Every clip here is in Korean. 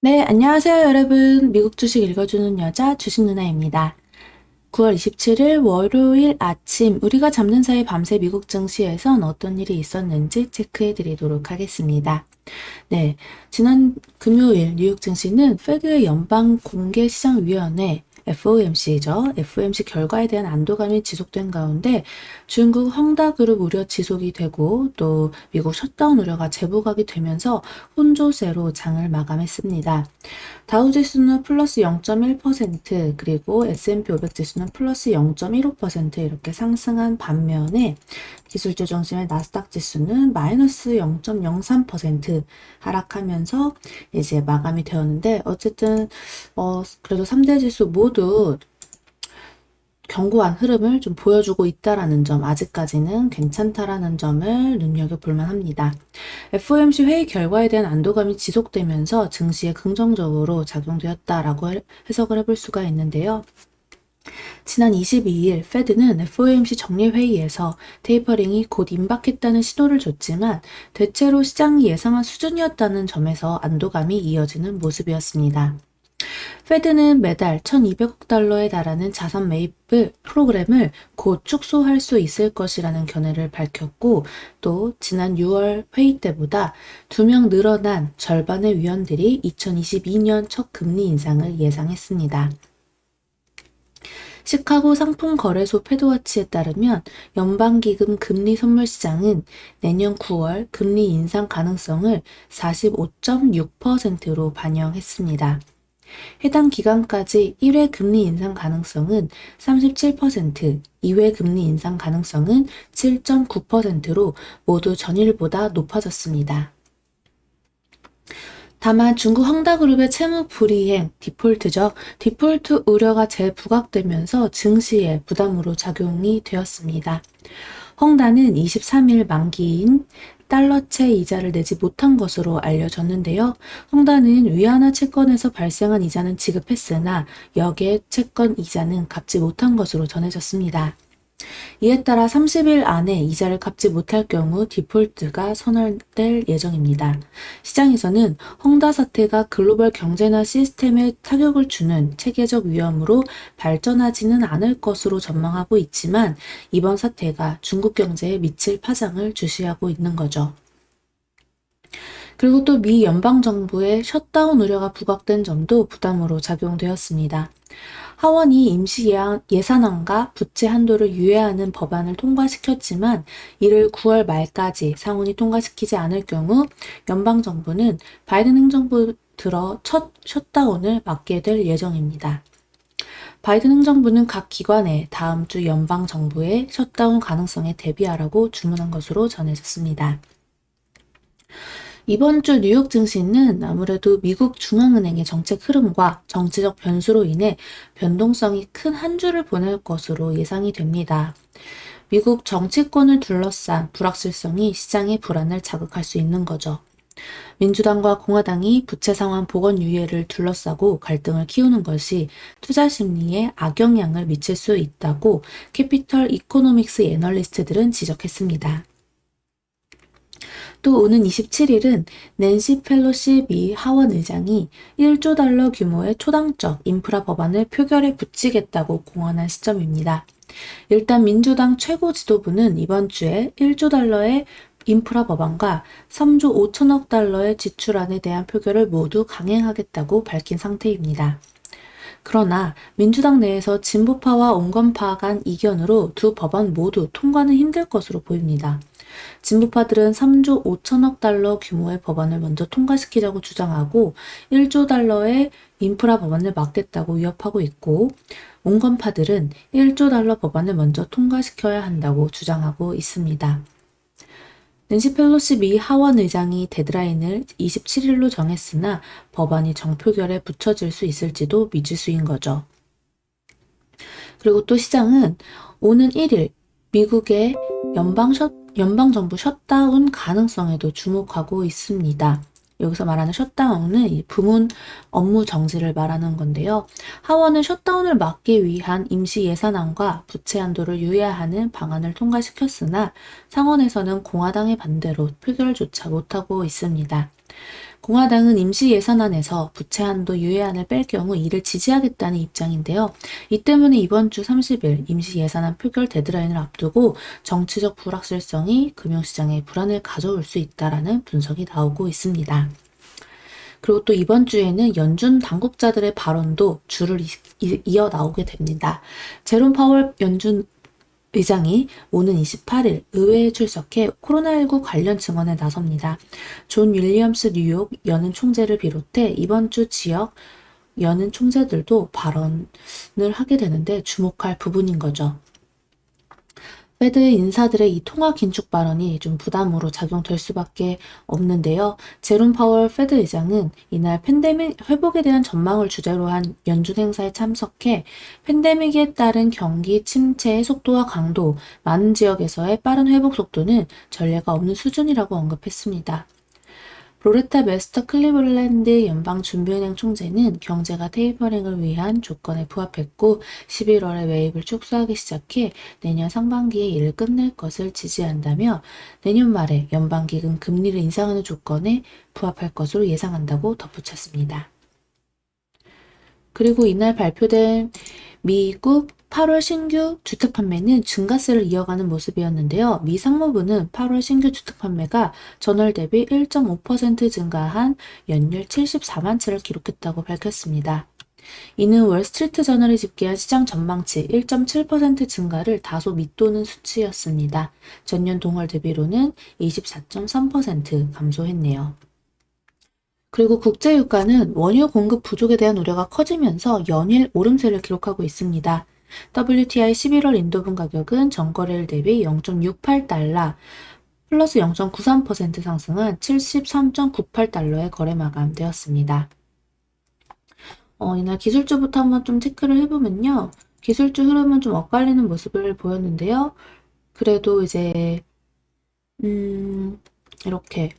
네, 안녕하세요, 여러분. 미국 주식 읽어주는 여자 주식 누나입니다. 9월 27일 월요일 아침 우리가 잡는 사이 밤새 미국 증시에선 어떤 일이 있었는지 체크해 드리도록 하겠습니다. 네, 지난 금요일 뉴욕 증시는 페드 연방 공개 시장 위원회 FOMC죠. FOMC 결과에 대한 안도감이 지속된 가운데 중국 헝다그룹 우려 지속이 되고 또 미국 셧다운 우려가 재부각이 되면서 혼조세로 장을 마감했습니다. 다우지수는 플러스 0.1% 그리고 S&P 500 지수는 플러스 0.15% 이렇게 상승한 반면에 기술주 중심의 나스닥 지수는 마이너스 0.03% 하락하면서 이제 마감이 되었는데 어쨌든 어 그래도 3대 지수 모두 견고한 흐름을 좀 보여주고 있다라는 점, 아직까지는 괜찮다라는 점을 눈여겨볼 만 합니다. FOMC 회의 결과에 대한 안도감이 지속되면서 증시에 긍정적으로 작용되었다라고 해석을 해볼 수가 있는데요. 지난 22일 페드는 FOMC 정례회의에서 테이퍼링이 곧 임박했다는 신호를 줬지만 대체로 시장이 예상한 수준이었다는 점에서 안도감이 이어지는 모습이었습니다. 페드는 매달 1200억 달러에 달하는 자산 매입 프로그램을 곧 축소할 수 있을 것이라는 견해를 밝혔고 또 지난 6월 회의 때보다 2명 늘어난 절반의 위원들이 2022년 첫 금리 인상을 예상했습니다. 시카고 상품거래소 패드워치에 따르면 연방기금 금리 선물 시장은 내년 9월 금리 인상 가능성을 45.6%로 반영했습니다. 해당 기간까지 1회 금리 인상 가능성은 37%, 2회 금리 인상 가능성은 7.9%로 모두 전일보다 높아졌습니다. 다만 중국 헝다그룹의 채무 불이행, 디폴트죠. 디폴트 우려가 재부각되면서 증시에 부담으로 작용이 되었습니다. 헝다는 23일 만기인 달러채 이자를 내지 못한 것으로 알려졌는데요. 헝다는 위안화 채권에서 발생한 이자는 지급했으나 여객 채권 이자는 갚지 못한 것으로 전해졌습니다. 이에 따라 30일 안에 이자를 갚지 못할 경우 디폴트가 선언될 예정입니다. 시장에서는 헝다 사태가 글로벌 경제나 시스템에 타격을 주는 체계적 위험으로 발전하지는 않을 것으로 전망하고 있지만 이번 사태가 중국 경제에 미칠 파장을 주시하고 있는 거죠. 그리고 또 미 연방정부의 셧다운 우려가 부각된 점도 부담으로 작용되었습니다. 하원이 임시 예산안과 부채 한도를 유예하는 법안을 통과시켰지만 이를 9월 말까지 상원이 통과시키지 않을 경우 연방정부는 바이든 행정부 들어 첫 셧다운을 맞게 될 예정입니다. 바이든 행정부는 각 기관에 다음 주 연방정부의 셧다운 가능성에 대비하라고 주문한 것으로 전해졌습니다. 이번 주 뉴욕 증시는 아무래도 미국 중앙은행의 정책 흐름과 정치적 변수로 인해 변동성이 큰 한 주를 보낼 것으로 예상이 됩니다. 미국 정치권을 둘러싼 불확실성이 시장의 불안을 자극할 수 있는 거죠. 민주당과 공화당이 부채 상황 보건 유예를 둘러싸고 갈등을 키우는 것이 투자 심리에 악영향을 미칠 수 있다고 캐피털 이코노믹스 애널리스트들은 지적했습니다. 또 오는 27일은 낸시 펠로시 미 하원 의장이 1조 달러 규모의 초당적 인프라 법안을 표결에 붙이겠다고 공언한 시점입니다. 일단 민주당 최고 지도부는 이번 주에 1조 달러의 인프라 법안과 3조 5천억 달러의 지출안에 대한 표결을 모두 강행하겠다고 밝힌 상태입니다. 그러나 민주당 내에서 진보파와 온건파 간 이견으로 두 법안 모두 통과는 힘들 것으로 보입니다. 진보파들은 3조 5천억 달러 규모의 법안을 먼저 통과시키자고 주장하고 1조 달러의 인프라 법안을 막겠다고 위협하고 있고 온건파들은 1조 달러 법안을 먼저 통과시켜야 한다고 주장하고 있습니다. 낸시 펠로시 미 하원 의장이 데드라인을 27일로 정했으나 법안이 정표결에 붙여질 수 있을지도 미지수인 거죠. 그리고 또 시장은 오는 1일 미국의 연방 셔, 연방정부 셧다운 가능성에도 주목하고 있습니다. 여기서 말하는 셧다운은 이 부문 업무 정지를 말하는 건데요. 하원은 셧다운을 막기 위한 임시 예산안과 부채 한도를 유예하는 방안을 통과시켰으나 상원에서는 공화당의 반대로 표결조차 못하고 있습니다. 공화당은 임시 예산안에서 부채 한도 유예안을 뺄 경우 이를 지지하겠다는 입장인데요. 이 때문에 이번 주 30일 임시 예산안 표결 데드라인을 앞두고 정치적 불확실성이 금융시장에 불안을 가져올 수 있다라는 분석이 나오고 있습니다. 그리고 또 이번 주에는 연준 당국자들의 발언도 줄을 이어 나오게 됩니다. 제롬 파월 연준 의장이 오는 28일 의회에 출석해 코로나19 관련 증언에 나섭니다. 존 윌리엄스 뉴욕 연은 총재를 비롯해 이번 주 지역 연은 총재들도 발언을 하게 되는데 주목할 부분인 거죠. 페드 인사들의 이 통화 긴축 발언이 좀 부담으로 작용될 수밖에 없는데요. 제롬 파월 페드 의장은 이날 팬데믹 회복에 대한 전망을 주제로 한 연준 행사에 참석해 팬데믹에 따른 경기 침체의 속도와 강도, 많은 지역에서의 빠른 회복 속도는 전례가 없는 수준이라고 언급했습니다. 로레타 메스터 클리블랜드 연방준비은행 총재는 경제가 테이퍼링을 위한 조건에 부합했고 11월에 매입을 축소하기 시작해 내년 상반기에 이를 끝낼 것을 지지한다며 내년 말에 연방기금 금리를 인상하는 조건에 부합할 것으로 예상한다고 덧붙였습니다. 그리고 이날 발표된 미국 8월 신규 주택 판매는 증가세를 이어가는 모습이었는데요. 미 상무부는 8월 신규 주택 판매가 전월 대비 1.5% 증가한 연율 74만 채를 기록했다고 밝혔습니다. 이는 월스트리트 저널이 집계한 시장 전망치 1.7% 증가를 다소 밑도는 수치였습니다. 전년 동월 대비로는 24.3% 감소했네요. 그리고 국제유가는 원유 공급 부족에 대한 우려가 커지면서 연일 오름세를 기록하고 있습니다. WTI 11월 인도분 가격은 전거래일 대비 0.68달러 플러스 0.93% 상승한 73.98달러에 거래 마감되었습니다. 어, 이날 기술주부터 한번 좀 체크를 해보면요. 기술주 흐름은 좀 엇갈리는 모습을 보였는데요. 그래도 이제, 음, 이렇게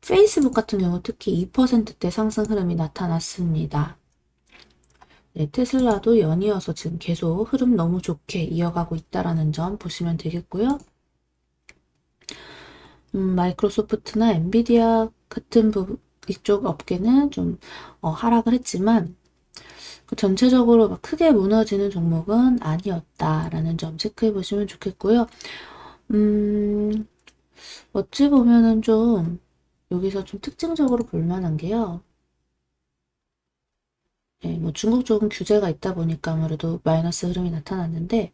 페이스북 같은 경우 특히 2%대 상승 흐름이 나타났습니다. 네, 테슬라도 연이어서 지금 계속 흐름 너무 좋게 이어가고 있다라는 점 보시면 되겠고요. 음, 마이크로소프트나 엔비디아 같은 부, 이쪽 업계는 좀 어, 하락을 했지만 그 전체적으로 막 크게 무너지는 종목은 아니었다라는 점 체크해 보시면 좋겠고요. 음, 어찌 보면은 좀 여기서 좀 특징적으로 볼 만한 게요. 네, 뭐 중국 쪽은 규제가 있다 보니까 아무래도 마이너스 흐름이 나타났는데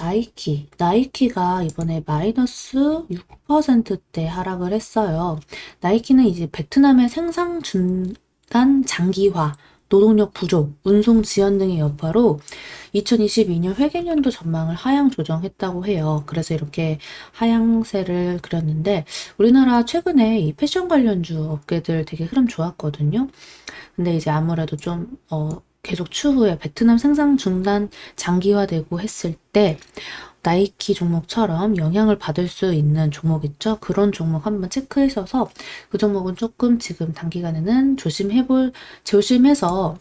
나이키, 나이키가 이번에 마이너스 6%대 하락을 했어요. 나이키는 이제 베트남의 생산 중단 장기화, 노동력 부족, 운송 지연 등의 여파로 2022년 회계년도 전망을 하향 조정했다고 해요. 그래서 이렇게 하향세를 그렸는데 우리나라 최근에 이 패션 관련주 업계들 되게 흐름 좋았거든요. 근데 이제 아무래도 좀 어, 계속 추후에 베트남 생산 중단 장기화되고 했을 때 나이키 종목처럼 영향을 받을 수 있는 종목 있죠? 그런 종목 한번 체크하셔서 그 종목은 조금 지금 단기간에는 조심해볼, 조심해서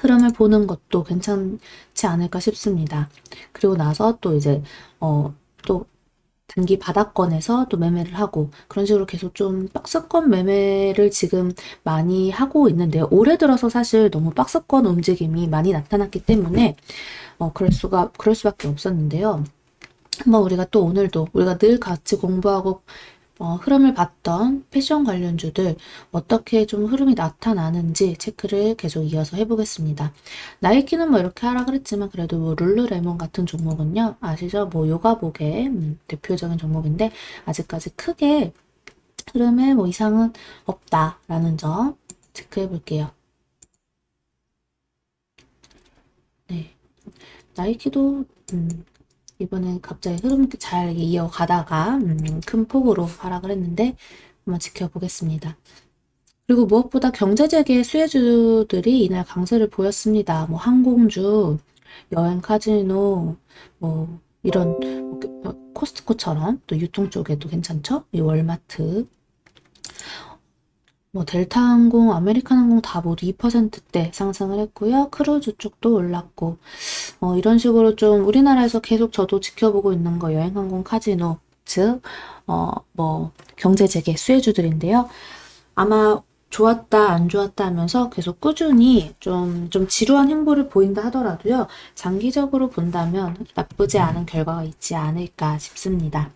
흐름을 보는 것도 괜찮지 않을까 싶습니다. 그리고 나서 또 이제, 어, 또 단기 바닥권에서 또 매매를 하고 그런 식으로 계속 좀 박스권 매매를 지금 많이 하고 있는데요. 올해 들어서 사실 너무 박스권 움직임이 많이 나타났기 때문에 어, 그럴 수가 그럴 수밖에 없었는데요. 한번 우리가 또 오늘도 우리가 늘 같이 공부하고 어, 흐름을 봤던 패션 관련주들 어떻게 좀 흐름이 나타나는지 체크를 계속 이어서 해보겠습니다. 나이키는 뭐 이렇게 하락을 했지만 그래도 뭐 룰루레몬 같은 종목은요 아시죠? 뭐 요가복의 음, 대표적인 종목인데 아직까지 크게 흐름에 뭐 이상은 없다라는 점 체크해 볼게요. 네, 나이키도 음, 이번에 갑자기 흐름 잘 이어가다가 음, 큰 폭으로 하락을 했는데 한번 지켜보겠습니다. 그리고 무엇보다 경제재계 수혜주들이 이날 강세를 보였습니다. 뭐 항공주, 여행 카지노, 뭐 이런 뭐 코스트코처럼 또 유통 쪽에도 괜찮죠? 이 월마트. 뭐 델타항공, 아메리칸항공 다 모두 2%대 상승을 했고요. 크루즈 쪽도 올랐고 어, 이런 식으로 좀 우리나라에서 계속 저도 지켜보고 있는 거 여행항공 카지노 즉, 어, 뭐, 경제재개 수혜주들인데요. 아마 좋았다, 안 좋았다 하면서 계속 꾸준히 좀, 좀 지루한 행보를 보인다 하더라도요, 장기적으로 본다면 나쁘지 않은 결과가 있지 않을까 싶습니다.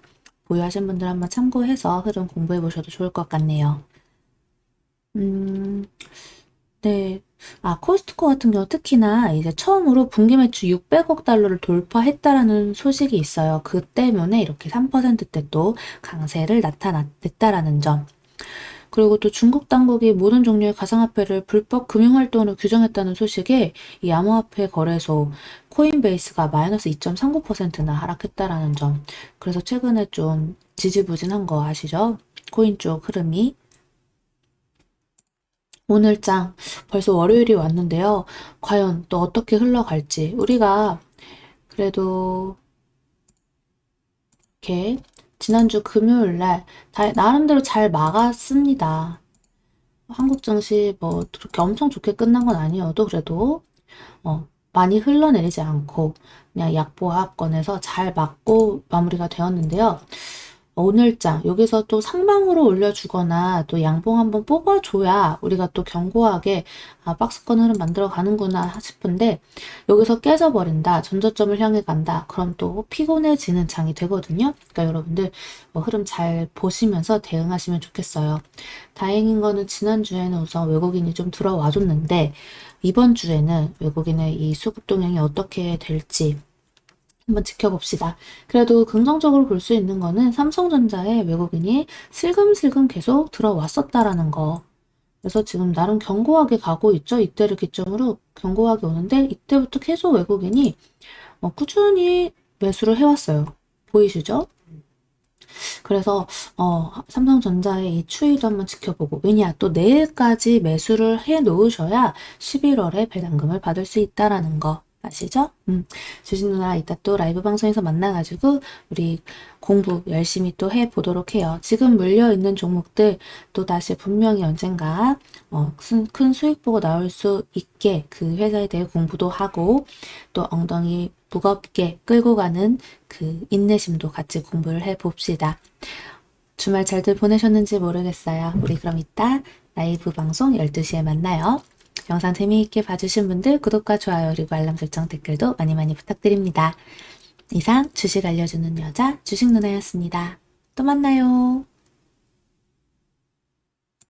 보유하신 분들 한번 참고해서 흐름 공부해 보셔도 좋을 것 같네요. 음, 네. 아, 코스트코 같은 경우 특히나 이제 처음으로 분기 매출 600억 달러를 돌파했다라는 소식이 있어요. 그 때문에 이렇게 3%대 또 강세를 나타냈다라는 점. 그리고 또 중국 당국이 모든 종류의 가상화폐를 불법 금융활동으로 규정했다는 소식에 이 암호화폐 거래소 코인베이스가 마이너스 2.39%나 하락했다라는 점. 그래서 최근에 좀 지지부진한 거 아시죠? 코인 쪽 흐름이. 오늘장 벌써 월요일이 왔는데요. 과연 또 어떻게 흘러갈지 우리가 그래도 이렇게 지난주 금요일 날 다- 나름대로 잘 막았습니다. 한국 증시 뭐 그렇게 엄청 좋게 끝난 건 아니어도 그래도 어, 많이 흘러내리지 않고 그냥 약보합권에서 잘 막고 마무리가 되었는데요. 오늘장 여기서 또 상방으로 올려주거나 또 양봉 한번 뽑아줘야 우리가 또 견고하게 아, 박스권 흐름 만들어 가는구나 싶은데 여기서 깨져버린다 전저점을 향해 간다 그럼 또 피곤해지는 장이 되거든요. 그러니까 여러분들 뭐 흐름 잘 보시면서 대응하시면 좋겠어요. 다행인 거는 지난주에는 우선 외국인이 좀 들어와 줬는데 이번 주에는 외국인의 이 수급 동향이 어떻게 될지 한번 지켜봅시다. 그래도 긍정적으로 볼 수 있는 거는 삼성전자에 외국인이 슬금슬금 계속 들어왔었다라는 거. 그래서 지금 나름 견고하게 가고 있죠. 이때를 기점으로 견고하게 오는데 이때부터 계속 외국인이 어, 꾸준히 매수를 해왔어요. 보이시죠? 그래서 어, 삼성전자의 이 추이도 한번 지켜보고 왜냐 또 내일까지 매수를 해 놓으셔야 11월에 배당금을 받을 수 있다라는 거 아시죠? 음, 주진 누나 이따 또 라이브 방송에서 만나가지고 우리 공부 열심히 또 해보도록 해요. 지금 물려 있는 종목들 또 다시 분명히 언젠가 어, 큰, 큰 수익 보고 나올 수 있게 그 회사에 대해 공부도 하고 또 엉덩이 무겁게 끌고 가는 그 인내심도 같이 공부를 해봅시다. 주말 잘들 보내셨는지 모르겠어요. 우리 그럼 이따 라이브 방송 12시에 만나요. 영상 재미있게 봐주신 분들 구독과 좋아요 그리고 알람 설정 댓글도 많이 많이 부탁드립니다. 이상 주식 알려주는 여자 주식 누나였습니다. 또 만나요.